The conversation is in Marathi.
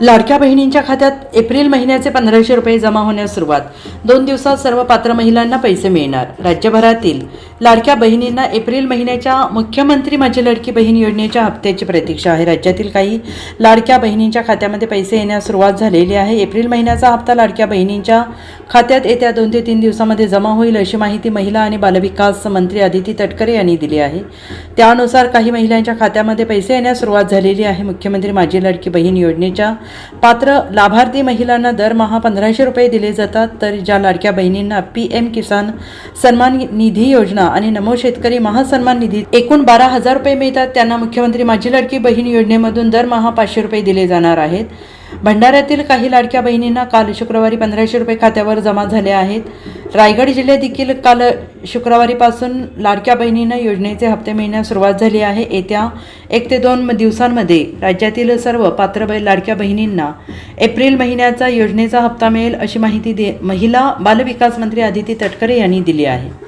लाडक्या बहिणींच्या खात्यात एप्रिल महिन्याचे पंधराशे रुपये जमा होण्यास सुरुवात. दोन दिवसात सर्व पात्र महिलांना पैसे मिळणार. राज्यभरातील लाडक्या बहिणींना एप्रिल महिन्याच्या मुख्यमंत्री माझी लाडकी बहीण योजनेच्या हप्त्याची प्रतीक्षा आहे. राज्यातील काही लाडक्या बहिणींच्या खात्यामध्ये पैसे येण्यास सुरुवात झालेली आहे. एप्रिल महिन्याचा हप्ता लाडक्या बहिणींच्या खात्यात येत्या दोन ते तीन दिवसामध्ये जमा होईल अशी माहिती महिला आणि बालविकास मंत्री अदिती तटकरे यांनी दिली आहे. त्यानुसार काही महिलांच्या खात्यामध्ये पैसे येण्यास सुरुवात झालेली आहे. मुख्यमंत्री माझी लाडकी बहीण योजनेच्या पात्र लाभार्थी महिलांना दरमहा पंधराशे रुपये दिले जातात. तर ज्या लाडक्या बहिणींना पी एम किसान सन्मान निधी योजना आणि नमो शेतकरी महासन्मान निधी एकूण बारा हजार रुपये मिळतात. त्यांना मुख्यमंत्री माझी लाडकी बहीण योजनेमधून दरमहा पाचशे रुपये दिले जाणार आहेत. भंडाऱ्यातील काही लाडक्या बहिणींना काल शुक्रवारी पंधराशे रुपये खात्यावर जमा झाले आहेत. रायगड जिल्ह्यात देखील काल शुक्रवारीपासून लाडक्या बहिणींना योजनेचे हप्ते मिळण्यास सुरुवात झाली आहे. येत्या एक ते दोन दिवसांमध्ये राज्यातील सर्व पात्र बै- लाडक्या बहिणींना एप्रिल महिन्याचा योजनेचा हप्ता मिळेल अशी माहिती दे महिला बालविकास मंत्री आदिती तटकरे यांनी दिली आहे.